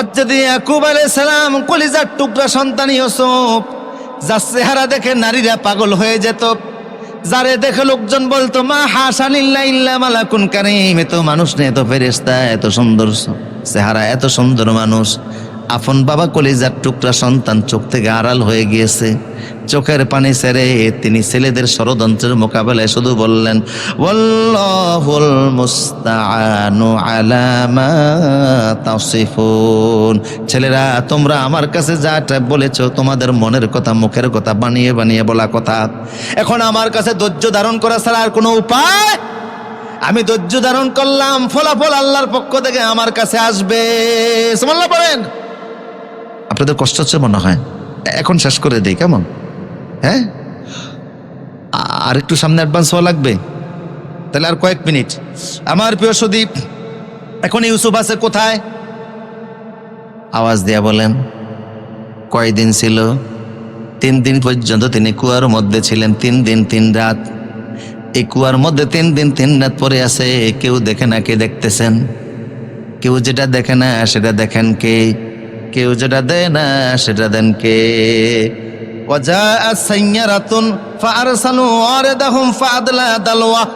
হজরত ইয়াকুব আলাইহিস সালাম কলিজার টুকরা সন্তান ইউসুফ, যার চেহারা দেখে নারীরা পাগল হয়ে যেত। যারে দেখে লোকজন বলতো, মা হাসানিল্লা ইল্লা মালাকুন কারিম, এত মানুষ নেই, এত ফেরেস্তা এত সুন্দর চেহারা, এত সুন্দর মানুষ। আপন বাবা কলিজার টুকরা সন্তান চোখ থেকে আড়াল হয়ে গিয়েছে। চোখের পানি সেরে তিনি ছেলেদের ষড়যন্ত্রের মোকাবেলায় শুধু বললেন ছেলেরা, তোমরা আমার কাছে যাটা বলেছ, তোমাদের মনের কথা, মুখের কথা বানিয়ে বানিয়ে বলা কথা। এখন আমার কাছে ধৈর্য ধারণ করা ছাড়া আর কোনো উপায়? আমি ধৈর্য ধারণ করলাম, ফলাফল আল্লাহর পক্ষ থেকে আমার কাছে আসবে। বলেন। আপনাদের কষ্ট হচ্ছে মনে হয়? এখন শেষ করে দিই, কেমন? হ্যাঁ? আর একটু সামনে অ্যাডভান্স হওয়া লাগবে? তাহলে আর কয়েক মিনিট। আমার প্রিয় সুদীপ, এখন ইউসুফ আছে কোথায়? আওয়াজ দিয়া বলেন, কয়দিন ছিল? তিন দিন পর্যন্ত তিনি কুয়ার মধ্যে ছিলেন, তিন দিন, তিন রাত। এই কুয়ার মধ্যে তিন দিন, তিন রাত পরে আছে, কেউ দেখে না কে দেখতেছেন? কেউ যেটা দেখে না, সেটা দেখেন কে? কেউ যেটা দেয় না সেটা দেন কে وجاءت سيارة فأرسلوا واردهم فأدلى دلوه